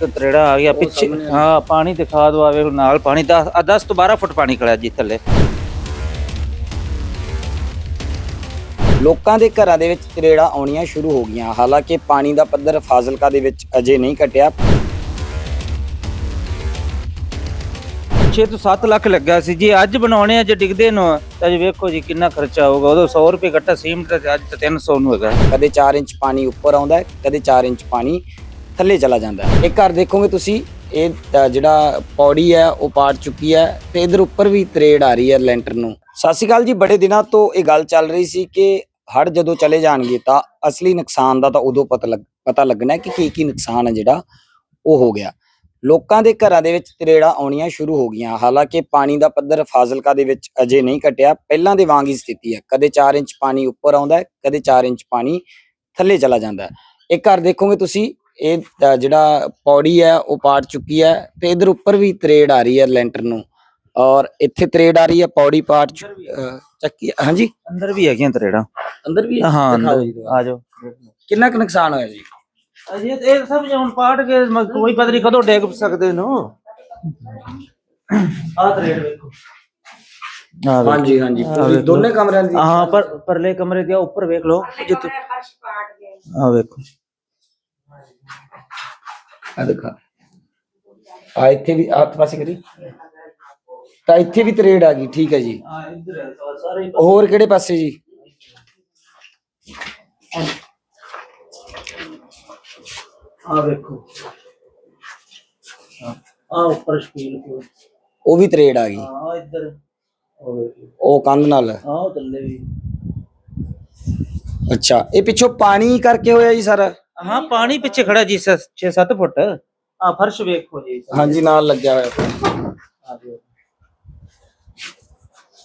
ਤਰੇੜਾ ਆ ਗਿਆ ਪਿੱਛੇ ਹਾਂ ਪਾਣੀ ਦਿਖਾ ਦੋ ਆਵੇ ਨਾਲ ਪਾਣੀ 10 10 ਤੋਂ 12 ਫੁੱਟ ਪਾਣੀ ਖੜਾ ਜੀ ਥੱਲੇ। ਲੋਕਾਂ ਦੇ ਘਰਾਂ ਦੇ ਵਿੱਚ ਤਰੇੜਾਂ ਆਉਣੀਆਂ ਸ਼ੁਰੂ ਹੋ ਗਈਆਂ। ਹਾਲਾਂਕਿ ਪਾਣੀ ਦਾ ਪੱਧਰ ਫਾਜ਼ਿਲਕਾ ਦੇ ਵਿੱਚ ਅਜੇ ਨਹੀਂ ਘਟਿਆ। 6 ਤੋਂ 7 ਲੱਖ ਲੱਗਾ ਸੀ ਜੀ। ਅੱਜ ਬਣਾਉਣੇ ਆ ਜੇ ਡਿੱਗਦੇ ਨੂੰ ਤਾਂ ਜੀ ਵੇਖੋ ਜੀ ਕਿੰਨਾ ਖਰਚਾ ਹੋਊਗਾ ਉਦੋਂ 100 ਰੁਪਏ ਕੱਟਾ ਸੀਮਟ ਤੇ ਅੱਜ ਤਾਂ 300 ਨੂੰ ਹੈਗਾ। ਕਦੇ 4 ਇੰਚ ਪਾਣੀ ਉੱਪਰ ਆਉਂਦਾ ਹੈ ਕਦੇ 4 ਇੰਚ ਪਾਣੀ ਥੱਲੇ ਚਲਾ ਜਾਂਦਾ ਹੈ। ਇਹ ਘਰ ਦੇਖੋਗੇ ਤੁਸੀਂ ਇਹ ਅ, ਜਿਹੜਾ ਪੌੜੀ ਹੈ ਉਹ ਪਾੜ ਚੁੱਕੀ ਹੈ। ਤੇ ਇਧਰ ਉੱਪਰ ਵੀ ਤਰੇੜ ਆ ਰਹੀ ਹੈ ਲੈਂਟਰ ਨੂੰ। ਸਤਿ ਸ਼੍ਰੀ ਅਕਾਲ ਜੀ ਬੜੇ ਦਿਨਾਂ ਤੋਂ ਇਹ ਗੱਲ ਚੱਲ ਰਹੀ ਸੀ ਕਿ ਹੜ ਜਦੋਂ ਚਲੇ ਜਾਣਗੇ ਤਾਂ ਅਸਲੀ ਨੁਕਸਾਨ ਦਾ ਤਾਂ ਉਦੋਂ ਪਤਾ ਲੱਗ ਪਤਾ ਲੱਗਣਾ ਹੈ ਕਿ ਕੀ ਕੀ ਨੁਕਸਾਨ ਹੈ ਜਿਹੜਾ ਉਹ ਹੋ ਗਿਆ। ਲੋਕਾਂ ਦੇ ਘਰਾਂ ਦੇ ਵਿੱਚ ਤਰੇੜਾਂ ਆਉਣੀਆਂ ਸ਼ੁਰੂ ਹੋ ਗਈਆਂ। ਹਾਲਾਂਕਿ ਪਾਣੀ ਦਾ ਪੱਧਰ ਫਾਜ਼ਿਲਕਾ ਦੇ ਵਿੱਚ ਅਜੇ ਨਹੀਂ ਘਟਿਆ। ਪਹਿਲਾਂ ਦੇ ਵਾਂਗ ਹੀ ਸਥਿਤੀ ਹੈ। ਕਦੇ 4 ਇੰਚ ਪਾਣੀ ਉੱਪਰ ਆਉਂਦਾ ਹੈ ਕਦੇ 4 ਇੰਚ ਪਾਣੀ ਥੱਲੇ ਚਲਾ ਜਾਂਦਾ ਹੈ। ਇਹ ਘਰ ਦੇਖੋਗੇ ਤੁਸੀਂ ਇਹ ਅ, ਜਿਹੜਾ ਪੌੜੀ ਹੈ ਉਹ ਪਾੜ ਚੁੱਕੀ ਹੈ ਤੇ ਇਧਰ ਉੱਪਰ ਵੀ ਤਰੇੜ ਆ ਰਹੀ ਹੈ ਲੈਂਟਰ ਨੂੰ ਔਰ ਇੱਥੇ ਤਰੇੜ ਆ ਰਹੀ ਹੈ ਪੌੜੀ ਪਾੜ ਚੁ- ਅ, ਚੱਕੀ ਹਾਂਜੀ? ਅੰਦਰ ਵੀ ਹੈਗੀਆਂ ਤਰੇੜਾਂ। ਅੰਦਰ ਵੀ ਹੈ? ਅੰਦਰ। ਦੁਬਾਰਾ। ਆ ਜਾਓ। ਕਿੰਨਾ ਕੁ ਨੁਕਸਾਨ ਹੋਇਆ ਜੀ? ਅਜੇ ਇਹ ਸਭ ਜੇ ਹੁਣ ਪਾੜ ਕੇ ਮ- ਕੋਈ ਪਤਾ ਨਹੀਂ ਕਦੋਂ ਡਿੱਗ ਸਕਦੇ ਨੂੰ ਆ ਤਰੇੜ ਵੇਖੋ। ਆ ਵੇਖੋ। ਹਾਂਜੀ ਹਾਂਜੀ। ਦੋਨੇ ਕਮਰਿਆਂ ਦੀ ਹਾਂ ਪਰ ਪਰਲੇ ਕਮਰੇ ਦੇ ਉੱਪਰ ਵੇਖ ਲਓ। ਜਿੱਥੇ ਆ ਵੇਖੋ। ਆ ਦਿਖਾ ਆ ਇੱਥੇ ਵੀ ਆਪ ਪਾਸੇ ਕਰੀ। ਤਾਂ ਇੱਥੇ ਵੀ ਤਰੇੜ ਆ ਗਈ ਠੀਕ ਹੈ ਜੀ। ਆ ਇੱਧਰ ਹੈ ਸਾਰੇ ਹੋਰ ਕਿਹੜੇ ਪਾਸੇ ਜੀ? ਆ ਵੇਖੋ। ਆ ਉੱਪਰ ਸ਼ਪੀਲ ਕੋਲ। ਉਹ ਵੀ ਤਰੇੜ ਆ ਗਈ। ਇੱਧਰ। ਉਹ ਕੰਧ ਨਾਲ। ਆ ਉਹ ਥੱਲੇ ਵੀ। ਅੱਛਾ ਇਹ ਪਿੱਛੋਂ ਪਾਣੀ ਕਰਕੇ ਹੋਇਆ ਜੀ ਸਾਰਾ? ਹਾਂ ਪਾਣੀ ਪਿੱਛੇ ਖੜਾ ਜੀ 6-7 ਫੁੱਟ। ਆ ਫਰਸ਼ ਵੇਖੋ ਜੀ। ਹਾਂਜੀ ਨਾਲ ਲੱਗਿਆ ਹੋਇਆ।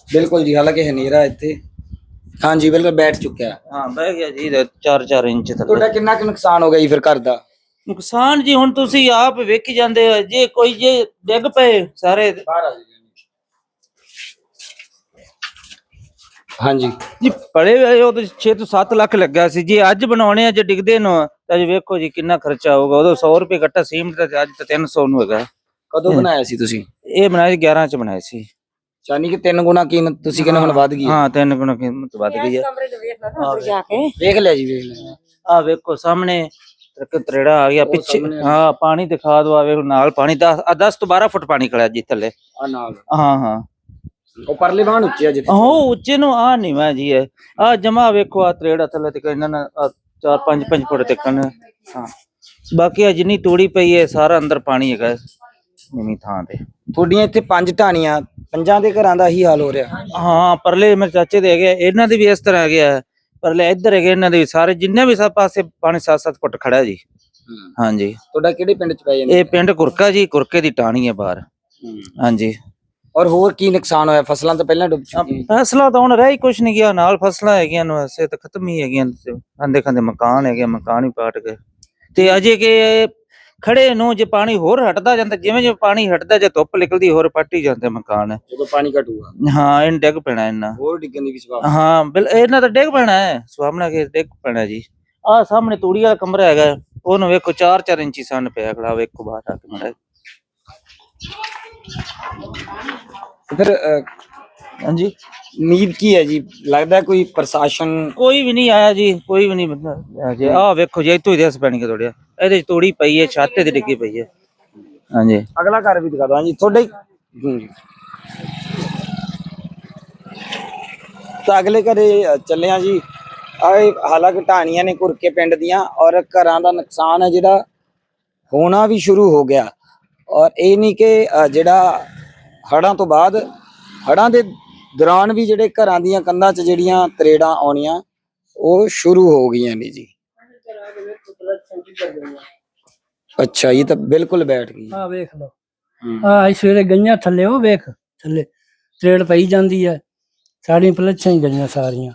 ਬਿਲਕੁਲ ਜੀ ਹਾਲਾਂਕਿ ਹਨੇਰਾ ਇੱਥੇ। ਹਾਂਜੀ ਬਿਲਕੁਲ ਬੈਠ ਚੁੱਕਿਆ। ਹੈ। ਹਾਂ ਬਹਿ ਗਿਆ ਜੀ 4-4 ਇੰਚ ਥੱਲੇ ਤੁਹਾਡਾ ਕਿੰਨਾ ਕੁ ਨੁਕਸਾਨ ਹੋ ਗਿਆ ਜੀ ਫਿਰ ਘਰ ਦਾ? ਨੁਕਸਾਨ ਜੀ ਹੁਣ ਤੁਸੀਂ ਆਪ ਵੇਖੀ ਜਾਂਦੇ ਹੋ ਜੇ ਕੋਈ ਜੇ ਡਿੱਗ ਪਏ ਸਾਰੇ। ਬਾਹਰ ਆ ਜੀ। ਹਾਂਜੀ। ਜੀ ਪੜੇ ਹੋਏ ਉਹ 6 ਤੋਂ 7 ਲੱਖ ਲੱਗਾ ਸੀ। ਜੀ ਅੱਜ ਬਣਾਉਣੇ ਆ ਜੇ ਡਿੱਗਦੇ ਨੂੰ ਤਾਂ ਜੀ ਵੇਖੋ ਜੀ ਕਿੰਨਾ ਖਰਚਾ ਹੋਊਗਾ। ਉਦੋਂ 100 ਰੁਪਏ ਕੱਟਾ ਸੀਮਟ ਦਾ ਤੇ ਅੱਜ ਤਾਂ 300 ਨੂੰ ਹੈਗਾ। ਕਦੋਂ ਬਣਾਇਆ ਸੀ ਤੁਸੀਂ? ਇਹ ਬਣਾਏ 11 ਚ ਬਣਾਏ ਸੀ। ਯਾਨੀ ਕਿ ਤਿੰਨ ਗੁਣਾ ਕੀਮਤ ਤੁਸੀਂ ਕਹਿੰਦੇ ਹੁਣ ਵੱਧ ਗਈ ਹੈ। ਹਾਂ ਤਿੰਨ ਗੁਣਾ ਕੀਮਤ ਵੱਧ ਗਈ ਹੈ। ਵੇਖ ਲਿਆ ਜੀ ਵੇਖ ਲਿਆ। ਆ ਵੇਖੋ ਸਾਹਮਣੇ ਤਰਕ ਤਰੇੜਾ ਆ ਗਿਆ ਪਿੱਛੇ ਆ ਹਾਂ ਪਾਣੀ ਦਿਖਾ ਦੋ ਆਵੇ ਨਾਲ ਪਾਣੀ 10 10 ਤੋਂ 12 ਫੁੱਟ ਪਾਣੀ ਖੜਾ ਜੀ ਥੱਲੇ। ਆ ਨਾਲ। ਹਾਂ ਹਾਂ। ਉਹ ਪਰਲੇ ਬਾਹਣ ਉੱਚੇ ਆ ਜਿੱਥੇ। ਉਹ ਉੱਚੇ ਨੂੰ ਆ ਨਹੀਂ ਮੈਂ ਜੀ ਆ ਜਮਾ ਵੇਖੋ ਆ ਤਰੇੜਾ ਥੱਲੇ ਤੇ ਇਹਨਾਂ ਨੇ 4 5 5 ਫੁੱਟ ਤੱਕ ਹਾਂ। ਬਾਕੀ ਆ ਜਿੰਨੀ ਤੂੜੀ ਪਈ ਹੈ ਸਾਰਾ ਅੰਦਰ ਪਾਣੀ ਹੈਗਾ ਨੀਵੀਂ ਥਾਂ ਤੇ। ਤੁਹਾਡੀਆਂ ਇੱਥੇ ਪੰਜ ਢਾਣੀਆਂ ਪੰਜਾਂ ਦੇ ਘਰਾਂ ਦਾ ਹੀ ਹਾਲ ਹੋ ਰਿਹਾ। ਹਾਂ ਪਰਲੇ ਮੇਰੇ ਚਾਚੇ ਦੇ ਹੈਗੇ ਇਹਨਾਂ ਦੇ ਵੀ ਇਸ ਤਰ੍ਹਾਂ ਹੈਗੇ ਪਰਲੇ ਇੱਧਰ ਹੈਗੇ ਇਹਨਾਂ ਦੇ ਵੀ ਸਾਰੇ ਜਿੰਨੇ ਵੀ ਸਭ ਪਾਸੇ ਪਾਣੀ 7-7 ਫੁੱਟ ਖੜਾ ਜੀ। ਹਾਂਜੀ। ਤੁਹਾਡਾ ਕਿਹੜੇ ਪਿੰਡ ਚ ਪੈ ਜਾਂਦਾ? ਇਹ ਪਿੰਡ ਕੁਰਕਾ ਜੀ ਕੁਰਕੇ ਦੀ ਟਾਣੀ ਹੈ ਬਾਹਰ। ਹਾਂਜੀ। ਔਰ ਹੋਰ ਕੀ ਨੁਕਸਾਨ ਹੋਇਆ? ਫਸਲਾਂ ਤਾਂ ਪਹਿਲਾਂ ਡੁੱਬ ਚੁੱਕੀਆਂ ਫਸਲਾਂ ਤਾਂ ਹੁਣ ਰਹਿ ਹੀ ਕੁਛ ਨਹੀਂ ਗਿਆ। ਨਾਲ ਫਸਲਾਂ ਹੈਗੀਆਂ ਨੂੰ ਐਸੇ ਤਾਂ ਖਤਮ ਹੀ ਹੈਗੀਆਂ ਆਂਦੇ ਖਾਂਦੇ ਮਕਾਨ ਹੈਗੇ ਮਕਾਨ ਹੀ ਪਾਟ ਗਏ। ਤੇ ਅਜੇ ਕਿ ਖੜੇ ਨੂੰ ਜੇ ਪਾਣੀ ਹੋਰ ਹਟਦਾ ਜਾਂਦਾ ਜਿਵੇਂ ਜਿਵੇਂ ਪਾਣੀ ਹਟਦਾ ਜੇ ਧੁੱਪ ਨਿਕਲਦੀ ਹੋਰ ਪੱਟੀ ਜਾਂਦੇ ਮਕਾਨ। ਜਦੋਂ ਪਾਣੀ ਘਟੂਗਾ। ਹਾਂ ਇਹਨ ਡਿੱਗ ਪੈਣਾ ਇਹਨਾਂ ਹੋਰ ਡਿੱਗਣ ਦੀ ਵੀ ਸਵਾਲ ਹਾਂ ਬਿਲ ਇਹਨਾਂ ਤਾਂ ਡਿੱਗ ਪੈਣਾ ਹੈ। ਸੁਹਾਮਣਾ ਕੇ ਡਿੱਗ ਪੈਣਾ ਜੀ। ਆਹ ਸਾਹਮਣੇ ਤੂੜੀ ਵਾਲਾ ਕਮਰਾ ਹੈਗਾ। ਉਹਨੂੰ ਵੇਖੋ 4-4 ਇੰਚੀ ਸੰਨ ਪਿਆ। ਖੜਾ ਵੇਖੋ ਬਾਹਰ ਆ ਕੇ ਮੜਾ ਫਿਰ ਹਾਂਜੀ? ਉਮੀਦ ਕੀ ਹੈ ਜੀ? ਲੱਗਦਾ ਕੋਈ ਪ੍ਰਸ਼ਾਸਨ ਕੋਈ ਵੀ ਨਹੀਂ ਆਇਆ ਜੀ ਕੋਈ ਵੀ ਨਹੀਂ ਬੰਦਾ ਜੀ। ਆਹ ਵੇਖੋ ਜੀ ਇੱਥੋਂ ਹੀ ਦੇਸ ਪੈਣੀ ਕਿ ਤੋੜਿਆ ਇਹਦੇ ਚ ਤੋੜੀ ਪਈ ਹੈ ਛੱਤ ਤੇ ਡਿੱਗੀ ਪਈ ਹੈ। ਹਾਂਜੀ। ਅਗਲਾ ਘਰ ਵੀ ਦਿਖਾ ਦੋ ਹਾਂਜੀ ਤੁਹਾਡੇ। ਤਾਂ ਅਗਲੇ ਘਰੇ ਚੱਲੇ ਆ ਜੀ। ਆਏ ਹਾਲਾਂਕਿ ਢਾਣੀਆਂ ਨੇ ਘੁਰਕੇ ਪਿੰਡ ਦੀਆਂ ਔਰ ਘਰਾਂ ਦਾ ਨੁਕਸਾਨ ਹੈ ਜਿਹੜਾ ਹੋਣਾ ਵੀ ਸ਼ੁਰੂ ਹੋ ਗਿਆ। ਔਰ ਇਹ ਨਹੀਂ ਕਿ ਜਿਹੜਾ ਹੜਾਂ ਤੋਂ ਬਾਅਦ ਹੜਾਂ ਦੇ ਦੌਰਾਨ ਵੀ ਜਿਹੜੇ ਘਰਾਂ ਦੀਆਂ ਕੰਧਾਂ 'ਚ ਜਿਹੜੀਆਂ ਤਰੇੜਾਂ ਆਉਣੀਆਂ ਉਹ ਸ਼ੁਰੂ ਹੋ ਗਈਆਂ ਨੇ ਜੀ। ਅੱਛਾ ਇਹ ਤਾਂ ਬਿਲਕੁਲ ਬੈਠ ਗਈ। ਆ ਵੇਖ ਲਓ। ਹੂੰ। ਆ ਅੱਜ ਸਵੇਰੇ ਗਈਆਂ ਥੱਲੇ ਉਹ ਵੇਖ ਥੱਲੇ ਤਰੇੜ ਪਈ ਜਾਂਦੀ ਹੈ। ਸਾਡੀਆਂ ਪਲੱਛਾਂ ਹੀ ਗਈਆਂ ਸਾਰੀਆਂ।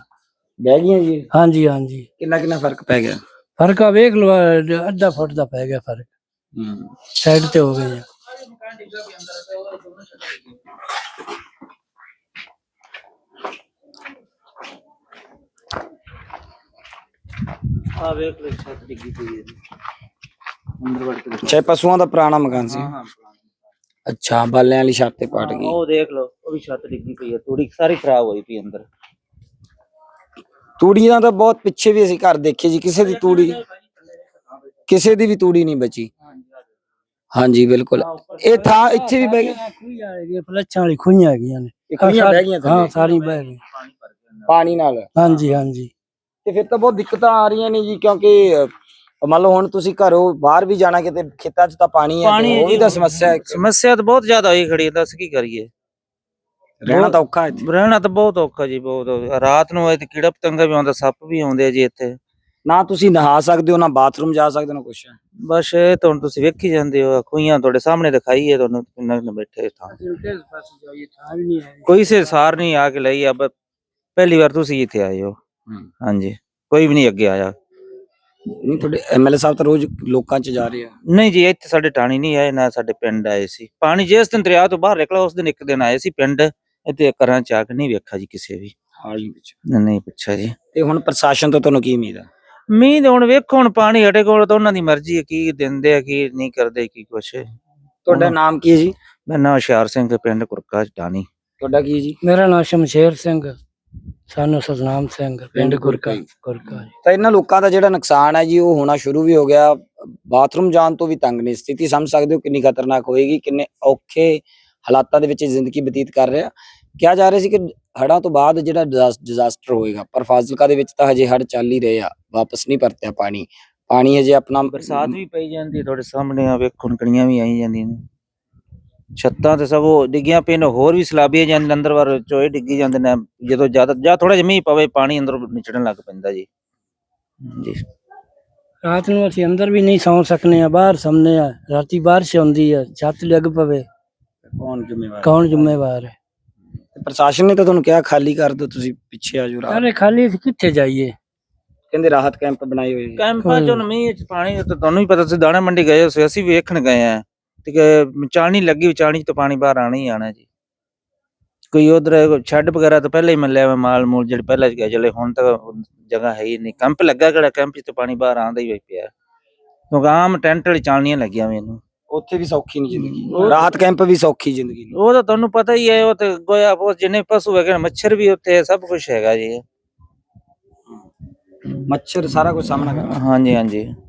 ਬਹਿ ਗਈਆਂ ਜੀ? ਹਾਂਜੀ ਹਾਂਜੀ। ਕਿੰਨਾ ਕਿੰਨਾ ਫ਼ਰਕ ਪੈ ਗਿਆ? ਫ਼ਰਕ ਆ ਵੇਖ ਲਓ ਅੱਧਾ ਫੁੱਟ ਦਾ ਪੈ ਗਿਆ ਫ਼ਰਕ। ਹੂੰ ਸਾਈਡ ਤੇ ਹੋ ਗਈ ਆ। ਆ ਵੇਖ ਲੈ ਛੱਤ ਡਿੱਗੀ ਪਈ ਹੈ ਜੀ। ਅੰਦਰ ਵੜ ਕੇ ਅੱਛਾ ਇਹ ਪਸ਼ੂਆਂ ਦਾ ਪੁਰਾਣਾ ਮਕਾਨ ਸੀ? ਹਾਂ ਹਾਂ ਅੱਛਾ ਬਾਲਿਆਂ ਵਾਲੀ ਛੱਤ ਤੇ ਪਾਟ ਗਈ। ਉਹ ਦੇਖ ਲਓ ਉਹ ਵੀ ਛੱਤ ਡਿੱਗੀ ਪਈ ਹੈ। ਤੂੜੀ ਸਾਰੀ ਖਰਾਬ ਹੋਈ ਪਈ ਅੰਦਰ। ਤੂੜੀਆਂ ਤਾਂ ਬਹੁਤ ਪਿੱਛੇ ਵੀ ਅਸੀਂ ਘਰ ਦੇਖੇ ਜੀ ਕਿਸੇ ਦੀ ਤੂੜੀ ਕਿਸੇ ਦੀ ਵੀ ਤੂੜੀ ਨਹੀਂ ਬਚੀ। ਹਾਂਜੀ ਬਿਲਕੁਲ। ਇਹ ਥਾਂ ਇੱਥੇ ਵੀ ਬਹਿ ਗਈ ਖੂਹੀ ਆ ਗਏ ਫਲੱਛਾਂ ਵਾਲੀ ਖੂਹੀਆਂ ਹੈਗੀਆਂ ਨੇ। ਇਹ ਖੂਹੀਆਂ ਬਹਿ ਗਈਆਂ ਹਾਂ ਥੱਲੇ ਸਾਰੀ ਬਹਿ ਗਈ ਪਾਣੀ ਨਾਲ। ਹਾਂਜੀ ਹਾਂਜੀ। ਤੇ ਫਿਰ ਤਾਂ ਬਹੁਤ ਦਿੱਕਤਾਂ ਆ ਰਹੀਆਂ ਨੇ ਜੀ ਕਿਉਂਕਿ ਅਹ, ਮੰਨ ਲਓ ਹੁਣ ਤੁਸੀਂ ਘਰੋਂ ਬਾਹਰ ਵੀ ਜਾਣਾ ਕਿਤੇ ਖੇਤਾਂ 'ਚ ਤਾਂ ਪਾਣੀ ਹੈ ਪਾਣੀ ਤੇ ਉਹ ਵੀ। ਤਾਂ ਸਮੱਸਿਆ ਹੈ। ਸਮੱਸਿਆ ਤਾਂ ਬਹੁਤ ਜ਼ਿਆਦਾ ਹੋਈ ਖੜੀ ਹੈ, ਦੱਸ ਕੀ ਕਰੀਏ? ਰਹਿਣਾ ਤਾਂ ਔਖਾ ਹੈ ਇੱਥੇ। ਰਹਿਣਾ ਤਾਂ ਬਹੁਤ ਔਖਾ ਜੀ ਬਹੁਤ। ਔਖਾ। ਰਾਤ ਨੂੰ ਆਏ ਤੇ ਕੀੜਾ ਪਤੰਗਾ ਵੀ ਆਉਂਦਾ ਸੱਪ ਵੀ ਆਉਂਦੇ ਆ ਜੀ ਇੱਥੇ। ਨਾ ਤੁਸੀਂ ਨਹਾ ਸਕਦੇ ਹੋ ਨਾ ਬਾਥਰੂਮ ਜਾ ਸਕਦੇ ਹੋ ਨਾ ਕੁਛ। ਬਸ ਇਹ ਤਾਂ ਹੁਣ ਤੁਸੀਂ ਵੇਖੀ ਜਾਂਦੇ ਹੋ ਖੂਈਆਂ ਤੁਹਾਡੇ ਸਾਹਮਣੇ ਦਿਖਾਈ ਹੈ ਤੁਹਾਨੂੰ ਕਿੰਨਾ ਕਿੰਨਾ ਬੈਠੇ ਥਾਂ ਨਹੀਂ ਕੋਈ ਸੇ ਸਾਰ ਨਹੀਂ ਆ ਕੇ ਲਈ ਅਬ ਪਹਿਲੀ ਵਾਰ ਤੁਸੀਂ ਇੱਥੇ ਆਏ ਹੋ। ਹਾਂਜੀ ਕੋਈ ਵੀ ਨਹੀਂ ਅੱਗੇ ਆਇਆ। ਨਹੀਂ ਤੁਹਾਡੇ ਐਮਐਲਏ ਸਾਹਿਬ ਤਾਂ ਰੋਜ਼ ਲੋਕਾਂ 'ਚ ਜਾ ਰਹੇ ਆ। ਨਹੀਂ ਜੀ ਇੱਥੇ ਸਾਡੇ ਟਾਣੀ ਨਹੀਂ ਆਏ ਨਾ ਸਾਡੇ ਪਿੰਡ ਆਏ ਸੀ। ਪਾਣੀ ਜਿਸ ਦਿਨ ਦਰਿਆ ਤੋਂ ਬਾਹਰ ਨਿਕਲਾ ਉਸ ਦਿਨ ਇੱਕ ਦਿਨ ਆਏ ਸੀ ਪਿੰਡ। ਇੱਥੇ ਘਰਾਂ ਚ ਆ ਕੇ ਨਹੀਂ ਵੇਖਿਆ ਜੀ ਕਿਸੇ ਵੀ। ਹਾਲ ਹੀ ਵਿੱਚ। ਨਹੀਂ ਪੁੱਛਿਆ ਜੀ। ਤੇ ਹੁਣ ਪ੍ਰਸ਼ਾਸਨ ਤੋਂ ਤੁਹਾਨੂੰ ਕੀ ਉਮੀਦ ਹੈ ਮੀਂਹ ਤੇ ਹੁਣ ਵੇਖੋ ਹੁਣ ਪਾਣੀ ਸਾਡੇ ਕੋਲ ਤਾਂ ਉਹਨਾਂ ਦੀ ਮਰਜ਼ੀ ਹੈ ਕੀ ਦਿੰਦੇ ਆ ਕੀ ਨਹੀਂ ਕਰਦੇ ਕੀ ਕੁਛ। ਤੁਹਾਡਾ ਨਾਮ ਕੀ ਹੈ ਜੀ? ਮੈਂ ਨਾ ਹੁਸ਼ਿਆਰ ਸਿੰਘ ਪਿੰਡ ਕੁਰਕਾ ਟਾਣੀ ਤੁਹਾਡਾ ਕੀ ਹੈ ਜੀ? ਮੇਰਾ ਨਾਮ ਸ਼ਮਸ਼ੇਰ ਸਿੰਘ ਸਾਨੂੰ ਸਤਨਾਮ ਸਿੰਘ ਪਿੰਡ ਗੁਰਕਾ ਗੁਰਕਾ ਜੀ। ਤਾਂ ਇਹਨਾਂ ਲੋਕਾਂ ਦਾ ਜਿਹੜਾ ਨੁਕਸਾਨ ਹੈ ਜੀ ਉਹ ਹੋਣਾ ਸ਼ੁਰੂ ਵੀ ਹੋ ਗਿਆ। ਬਾਥਰੂਮ ਜਾਣ ਤੋਂ ਵੀ ਤੰਗ ਨੇ। ਸਥਿਤੀ ਸਮਝ ਸਕਦੇ ਹੋ ਕਿੰਨੀ ਖਤਰਨਾਕ ਹੋਏਗੀ ਕਿੰਨੇ ਔਖੇ ਹਾਲਾਤਾਂ ਦੇ ਵਿੱਚ ਜ਼ਿੰਦਗੀ ਬਤੀਤ ਕਰ ਰਿਹਾ। ਕਿਹਾ ਜਾ ਰਿਹਾ ਸੀ ਕਿ ਹੜ੍ਹਾਂ ਤੋਂ ਬਾਅਦ ਜਿਹੜਾ ਡਿਜ਼ਾਸਟਰ ਹੋਏਗਾ ਪਰ ਫਾਜ਼ਿਲਕਾ ਦੇ ਵਿੱਚ ਤਾਂ ਹਜੇ ਹੜ੍ਹ ਚੱਲ ਹੀ ਰਹੇ ਆ ਵਾਪਸ ਨਹੀਂ ਪਰਤਿਆ ਪਾਣੀ। ਪਾਣੀ ਹਜੇ ਆਪਣਾ ਬਰਸਾਤ ਵੀ ਪਈ ਜਾਂਦੀ ਤੁਹਾਡੇ ਸਾਹਮਣੇ ਆ ਵੇਖੋ ਕਣੀਆਂ ਵੀ ਆਈ ਜਾਂਦੀਆਂ ਨੇ। ਛੱਤਾਂ ਤੇ ਸਗੋਂ ਡਿੱਗੀਆਂ ਪਈਆਂ ਨੇ ਹੋਰ ਵੀ ਸਲਾਬੀਆਂ ਜਾਂਦੇ ਅੰਦਰ ਵਰ ਚੋਏ ਡਿੱਗੀ ਜਾਂਦੇ ਨੇ ਜਦੋਂ ਜ਼ਿਆਦਾ ਜਾਂ ਥੋੜਾ ਜਿਹਾ ਮੀਂਹ ਪਵੇ ਪਾਣੀ ਅੰਦਰ ਨਿਚੜਨ ਲੱਗ ਪੈਂਦਾ ਜੀ। ਜੀ ਰਾਤ ਨੂੰ ਅਸੀਂ ਅੰਦਰ ਵੀ ਨਹੀਂ ਸੌਂ ਸਕਨੇ ਆ ਬਾਹਰ ਸੌਂਦੇ ਆ ਰਾਤੀ ਬਾਰਿਸ਼ ਆਉਂਦੀ ਆ ਛੱਤ ਡਿੱਗ ਪਵੇ। ਕੌਣ ਜ਼ਿੰਮੇਵਾਰ? ਕੌਣ ਜ਼ਿੰਮੇਵਾਰ ਹੈ? ਪ੍ਰਸ਼ਾਸਨ ਨੇ ਤਾਂ ਤੁਹਾਨੂੰ ਕਿਹਾ ਖਾਲੀ ਕਰ ਦਿਓ ਤੁਸੀਂ ਪਿੱਛੇ ਆ ਜਾਓ ਰਾਤ। ਅਰੇ ਖਾਲੀ ਅਸੀਂ ਕਿੱਥੇ ਜਾਈਏ? ਕਹਿੰਦੇ ਰਾਹਤ ਕੈਂਪ ਬਣਾਏ ਹੋਏ ਆ। ਕੈਂਪਾਂ ਚੋਂ ਮੀਂਹ ਚ ਪਾਣੀ ਤਾਂ ਤੁਹਾਨੂੰ ਵੀ ਪਤਾ ਸੀ ਦਾਣਾ ਮੰਡੀ ਗਏ ਸੀ ਅਸੀਂ ਵੇਖਣ ਗਏ ਆ। ਤੇ ਕਿ ਚਾਣੀ ਲੱਗੀ ਵਿਚਾਣੀ ਚ ਤਾਂ ਪਾਣੀ ਬਾਹਰ ਆਣਾ ਹੀ ਆਣਾ ਜੀ। ਕੋਈ ਉਧਰ ਛੱਡ ਵਗੈਰਾ ਤਾਂ ਪਹਿਲਾਂ ਹੀ ਮੱਲਿਆ ਵਾ ਮਾਲ ਮੂਲ ਜਿਹੜੇ ਪਹਿਲਾਂ ਗਏ ਚਲੇ ਹੁਣ ਤਾਂ ਜਗ੍ਹਾ ਹੈ ਹੀ ਨਹੀਂ। ਕੈਂਪ ਲੱਗਾ ਕਿਹੜਾ ਕੈਂਪ ਚ ਤਾਂ ਪਾਣੀ ਬਾਹਰ ਆਉਂਦਾ ਹੀ ਹੋਈ ਪਿਆ। ਕਿਉਂਕਿ ਆਮ ਟੈਂਟ ਵਾਲੀ ਚਾਣੀਆਂ ਲੱਗੀਆਂ ਮੈਨੂੰ ਉੱਥੇ ਵੀ ਸੌਖੀ ਨਹੀਂ ਜ਼ਿੰਦਗੀ। ਰਾਹਤ ਕੈਂਪ ਵੀ ਸੌਖੀ ਜ਼ਿੰਦਗੀ ਨਹੀਂ ਉਹ ਤਾਂ ਤੁਹਾਨੂੰ ਪਤਾ ਹੀ ਹੈ ਉਹ ਤੇ ਗੋਇਆ ਪੋਸ ਜਿੰਨੇ ਪਸ਼ੂ ਹੈਗੇ ਨੇ, ਮੱਛਰ ਵੀ ਉੱਥੇ ਹੈ, ਸਭ ਕੁਝ ਹੈਗਾ ਜੀ। ਮੱਛਰ ਸਾਰਾ ਕੁਝ ਸਾਹਮਣਾ ਕਰਨਾ ਹਾਂਜੀ ਹਾਂਜੀ।